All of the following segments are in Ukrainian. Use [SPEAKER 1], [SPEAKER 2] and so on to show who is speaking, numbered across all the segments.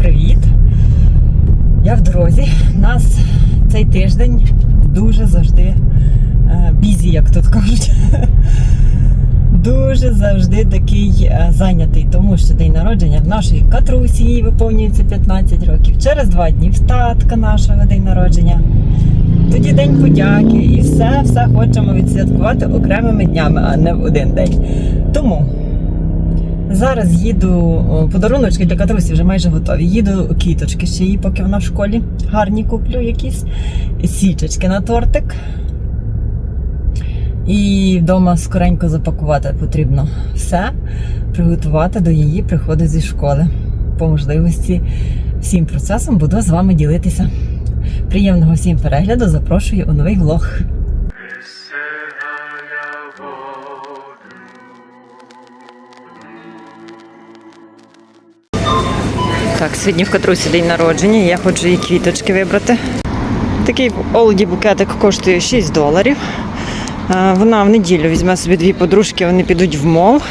[SPEAKER 1] привіт! Я в дорозі. Нас цей тиждень дуже завжди е, бізі, як тут кажуть. Дуже завжди такий е, зайнятий, тому що день народження в нашої катрусі їй виповнюється 15 років. Через два дні в татка нашого день народження. Тоді день подяки і все, все хочемо відсвяткувати окремими днями, а не в один день. Тому Зараз їду подаруночки для Катрусі вже майже готові. Їду квіточки ще їй, поки вона в школі. Гарні куплю якісь січечки на тортик. І вдома скоренько запакувати потрібно все, приготувати до її приходу зі школи. По можливості всім процесом буду з вами ділитися. Приємного всім перегляду. Запрошую у новий влог. Так, сьогодні в Катрусі день народження. Я хочу їй квіточки вибрати. Такий олді букетик коштує 6 доларів. Е, Вона в неділю візьме собі дві подружки, вони підуть в мол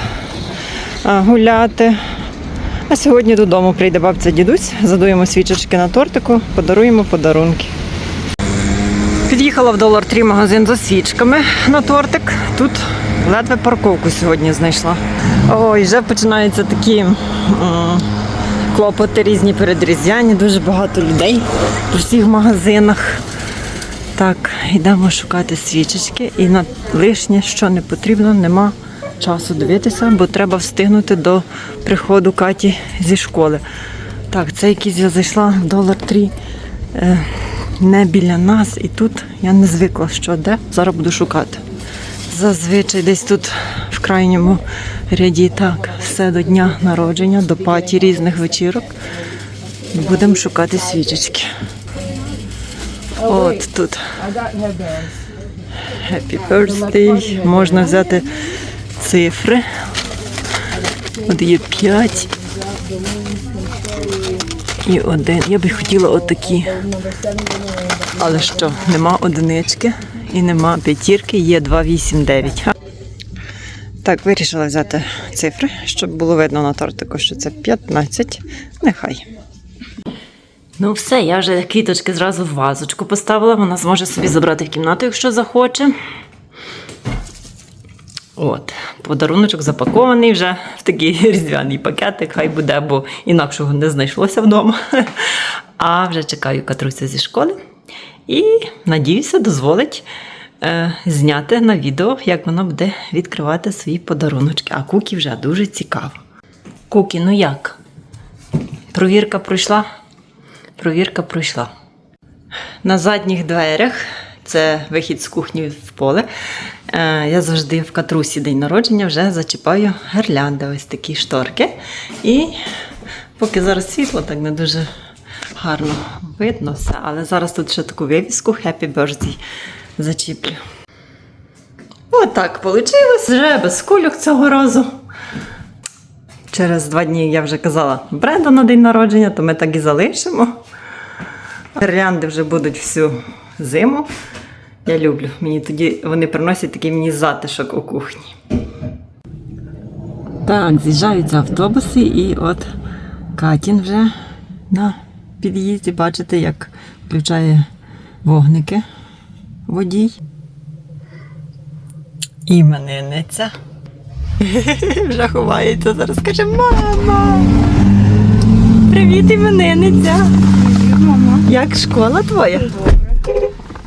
[SPEAKER 1] е, гуляти. А сьогодні додому прийде бабця дідусь, задуємо свічечки на тортику, подаруємо подарунки. Під'їхала в Dollar Tree магазин за свічками на тортик. Тут ледве парковку сьогодні знайшла. Ой, вже починаються такі клопоти різні передрізняні, дуже багато людей по всіх магазинах. Так, йдемо шукати свічечки і на лишнє, що не потрібно, нема часу дивитися, бо треба встигнути до приходу Каті зі школи. Так, це якийсь я зайшла в Dollar Tree е, не біля нас, і тут я не звикла, що де. Зараз буду шукати. Зазвичай десь тут в крайньому ряді так, все до дня народження, до паті різних вечірок. Будемо шукати свічечки. От тут. Happy birthday. Можна взяти цифри. От є 5 і один. Я би хотіла отакі. Але що, нема одинички і нема п'ятірки, є 2, 8, 9. Так, вирішила взяти цифри, щоб було видно на тортику, що це 15. Нехай. Ну, все, я вже квіточки зразу в вазочку поставила. Вона зможе собі забрати в кімнату, якщо захоче. От, подаруночок запакований вже в такий різдвяний пакетик, хай буде, бо інакшого не знайшлося вдома. А вже чекаю Катруся зі школи. І надіюся, дозволить е, зняти на відео, як вона буде відкривати свої подаруночки. А Кукі вже дуже цікаво. Кукі, ну як? Провірка пройшла? Провірка пройшла. На задніх дверях це вихід з кухні в поле. Е, Я завжди в катрусі день народження вже зачіпаю гирлянди, ось такі шторки. І поки зараз світло, так не дуже гарно видно все. Але зараз тут ще таку вивіску Happy Birthday зачіплю. Отак вийшло. Вже без кульок цього разу. Через два дні я вже казала Бренда на день народження, то ми так і залишимо. Гірлянди вже будуть всю зиму. Я люблю. Мені тоді вони приносять такий мені затишок у кухні. Так, з'їжджаються автобуси, і от Катін вже на під'їзді. Бачите, як включає вогники водій. Іменинниця. Вже ховається зараз. Каже, мама. Привіт, іменинниця.
[SPEAKER 2] Мама.
[SPEAKER 1] Як школа твоя?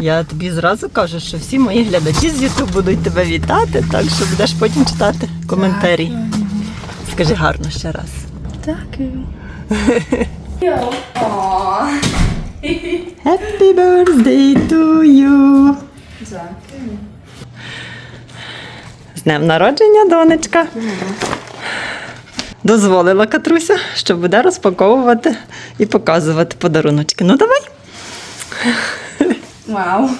[SPEAKER 1] Я тобі зразу кажу, що всі мої глядачі з YouTube будуть тебе вітати, так що будеш потім читати коментарі. Скажи гарно ще раз.
[SPEAKER 2] Дякую.
[SPEAKER 1] Happy birthday to you!
[SPEAKER 2] Дякую.
[SPEAKER 1] З днем народження, донечка. Дозволила Катруся, що буде розпаковувати і показувати подаруночки. Ну давай.
[SPEAKER 2] Вау.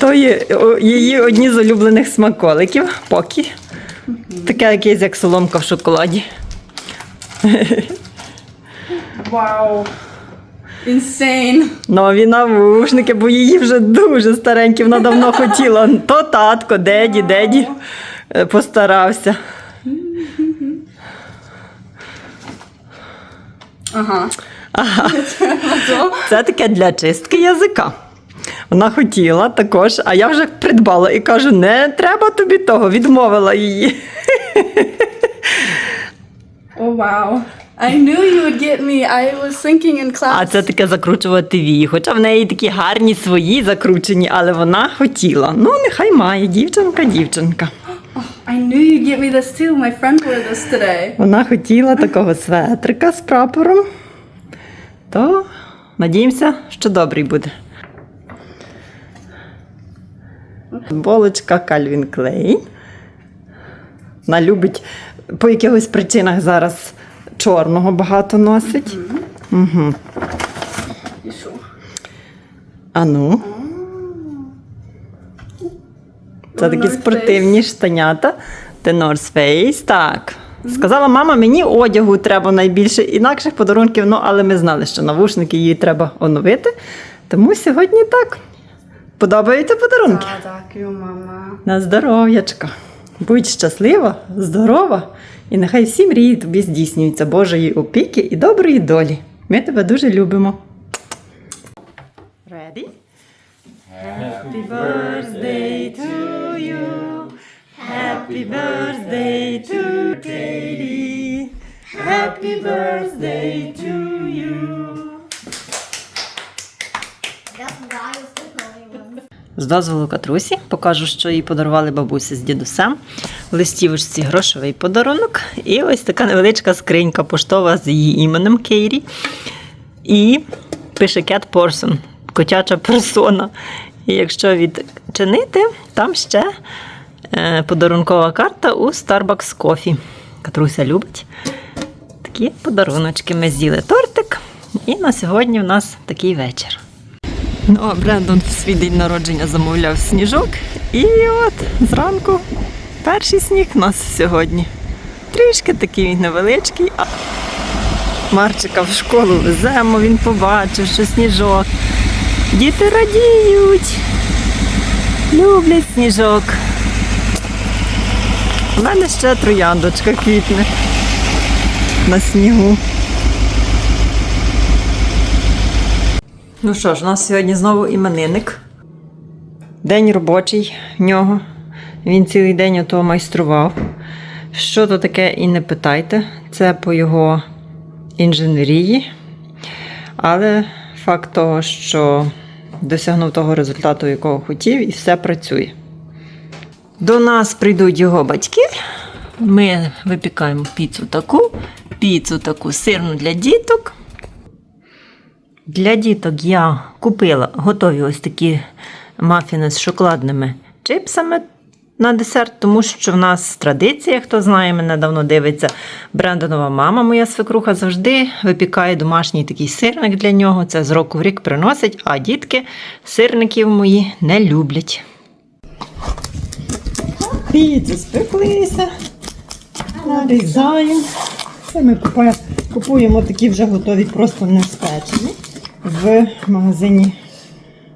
[SPEAKER 1] То є її одні з улюблених смаколиків, покі. Таке якесь, як соломка в шоколаді.
[SPEAKER 2] Вау. Insane.
[SPEAKER 1] Нові навушники, бо її вже дуже старенькі, вона давно хотіла. То татко, деді, деді е, постарався.
[SPEAKER 2] Ага.
[SPEAKER 1] Це таке для чистки язика. Вона хотіла також, а я вже придбала і кажу: не треба тобі того, відмовила її.
[SPEAKER 2] Oh wow. I knew you would get me. I was thinking in class.
[SPEAKER 1] А це таке закручувати вії. Хоча в неї такі гарні свої закручені, але вона хотіла. Ну, нехай має, дівчинка, дівчинка.
[SPEAKER 2] I knew you'd get me this too. My friend wore this today.
[SPEAKER 1] Вона хотіла такого светрика з прапором. То надіємося, що добрий буде. Болочка Кальвін Клейн. Вона любить по якихось причинах зараз чорного багато носить. Угу. А ну. Це такі спортивні штанята. The North Face. Так. Сказала мама, мені одягу треба найбільше інакших подарунків, ну але ми знали, що навушники їй треба оновити. Тому сьогодні так. Подобаються подарунки.
[SPEAKER 2] Ah, дякую, мама.
[SPEAKER 1] На здоров'ячка. Будь щаслива, здорова, і нехай всі мрії тобі здійснюються Божої опіки і доброї долі. Ми тебе дуже любимо. Ready? Happy birthday to you. Happy birthday to Katie. Happy birthday to you.
[SPEAKER 3] That's why I was the one.
[SPEAKER 1] З дозволу Катрусі покажу, що їй подарували бабусі з дідусем. В листівочці грошовий подарунок. І ось така невеличка скринька поштова з її іменем Кейрі. І пише Cat Person, котяча персона. І якщо відчинити, там ще е, подарункова карта у Starbucks Coffee. Катруся любить. Такі подаруночки. Ми з'їли тортик. І на сьогодні в нас такий вечір. Ну, а Брендон в свій день народження замовляв сніжок. І от зранку перший сніг у нас сьогодні. Трішки такий невеличкий. А Марчика в школу веземо, він побачив, що сніжок. Діти радіють. Люблять сніжок. У мене ще трояндочка квітне на снігу. Ну що ж, у нас сьогодні знову іменинник. День робочий в нього. Він цілий день ото майстрував. Що то таке і не питайте. Це по його інженерії. Але факт того, що досягнув того результату, якого хотів, і все працює. До нас прийдуть його батьки. Ми випікаємо піцу таку, піцу таку сирну для діток. Для діток я купила готові ось такі мафіни з шоколадними чипсами на десерт, тому що в нас традиція, хто знає, мене давно дивиться. Брендонова мама, моя свекруха, завжди випікає домашній такий сирник для нього. Це з року в рік приносить, а дітки сирників мої не люблять. Піци спеклися. Нарізаємо. Це ми купуємо такі вже готові, просто не спечені в магазині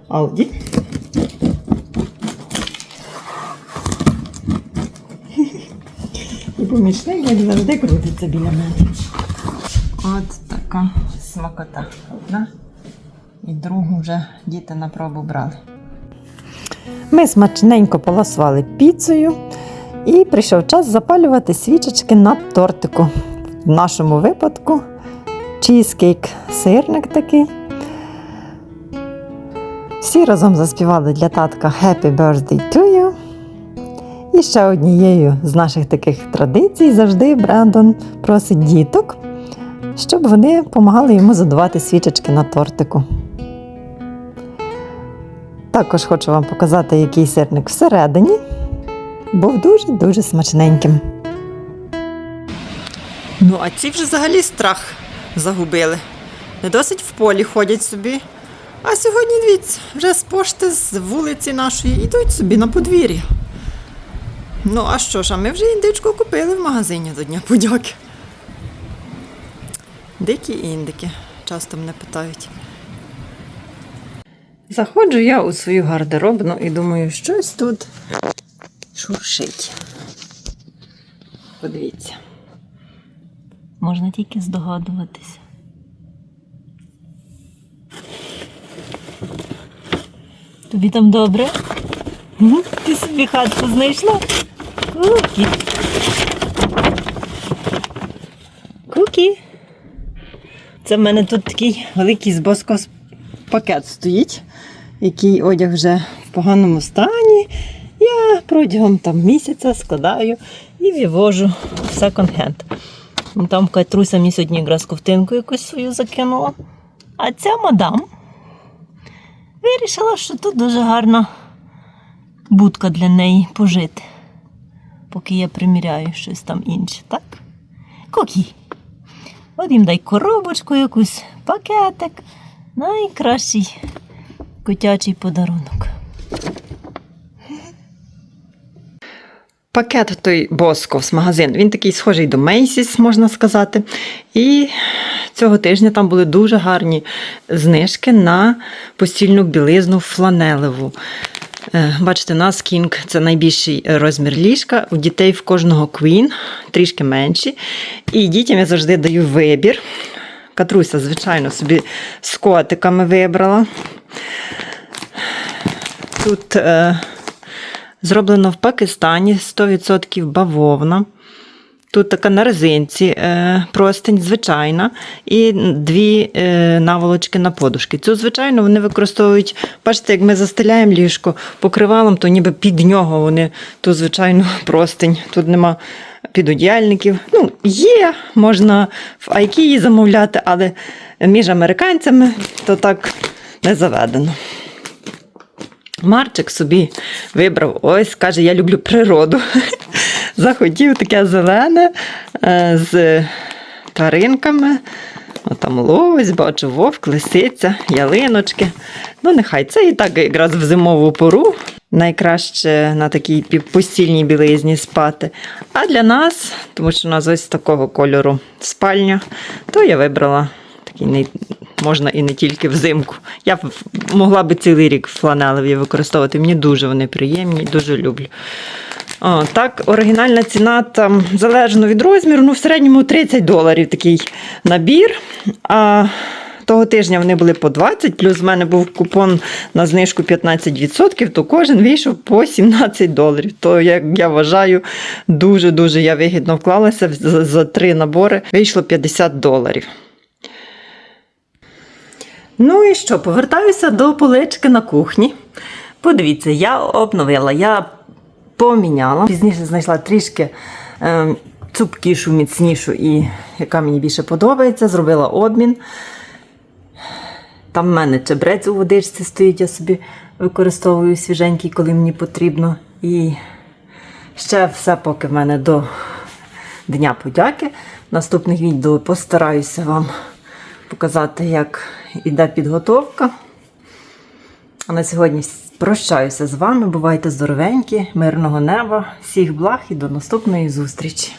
[SPEAKER 1] Aldi. І помічник, як завжди, крутиться біля мене. От така смакота. Одна і другу вже діти на пробу брали. Ми смачненько полосували піцею, і прийшов час запалювати свічечки на тортику. В нашому випадку чізкейк сирник такий. Всі разом заспівали для татка Happy Birthday to you. І ще однією з наших таких традицій завжди Брендон просить діток, щоб вони допомагали йому задувати свічечки на тортику. Також хочу вам показати, який сирник всередині. Був дуже-дуже смачненьким. Ну, а ці вже взагалі страх загубили. Не досить в полі ходять собі. А сьогодні, дивіться, вже з пошти з вулиці нашої йдуть собі на подвір'я. Ну, а що ж, а ми вже індичку купили в магазині до Дня подяки. Дикі індики, часто мене питають. Заходжу я у свою гардеробну і думаю, щось тут шуршить. Подивіться. Можна тільки здогадуватися. Тобі там добре? Ти собі хатку знайшла? Кукі. Кукі. Це в мене тут такий великий з боско пакет стоїть, який одяг вже в поганому стані. Я протягом там, місяця складаю і вивожу в секонд-хенд. Там Катруся мені сьогодні якраз ковтинку якусь свою закинула. А ця мадам вирішила, що тут дуже гарна будка для неї пожити, поки я приміряю щось там інше, так? Кокі. От їм дай коробочку якусь, пакетик. Найкращий котячий подарунок. Пакет той Босковс магазин, він такий схожий до Macy's, можна сказати. І цього тижня там були дуже гарні знижки на постільну білизну фланелеву. Е, Бачите, у нас King це найбільший розмір ліжка. У дітей в кожного Queen трішки менші. І дітям я завжди даю вибір. Катруся, звичайно, собі з котиками вибрала. Тут е, зроблено в Пакистані 100% бавовна. Тут така на резинці е, простинь, звичайна, і дві е, наволочки на подушки. Цю, звичайно, вони використовують, бачите, як ми застеляємо ліжко покривалом, то ніби під нього вони ту звичайну простинь. Тут нема підодіяльників. Ну, є, можна в Айкії замовляти, але між американцями то так не заведено. Марчик собі вибрав ось, каже, я люблю природу. Захотів таке зелене е, з тваринками. О, там лось, бачу, вовк, лисиця, ялиночки. Ну, нехай це і так якраз в зимову пору. Найкраще на такій постільній білизні спати. А для нас, тому що у нас ось такого кольору спальня, то я вибрала такий можна і не тільки взимку. Я б могла би цілий рік фланелеві використовувати. Мені дуже вони приємні, дуже люблю. О, так, оригінальна ціна там залежно від розміру, ну в середньому 30 доларів такий набір. А того тижня вони були по 20, плюс в мене був купон на знижку 15%, то кожен вийшов по 17 доларів. То, як я вважаю, дуже-дуже я вигідно вклалася за, за три набори. Вийшло 50 доларів. Ну і що, повертаюся до полички на кухні. Подивіться, я обновила, я поміняла. Пізніше знайшла трішки е, цупкішу, міцнішу і яка мені більше подобається. Зробила обмін. Там в мене чебрець у водичці стоїть, я собі використовую свіженький, коли мені потрібно. І ще все поки в мене до Дня подяки. Наступних відео постараюся вам показати, як іде підготовка. А на сьогодні прощаюся з вами. Бувайте здоровенькі, мирного неба, всіх благ і до наступної зустрічі!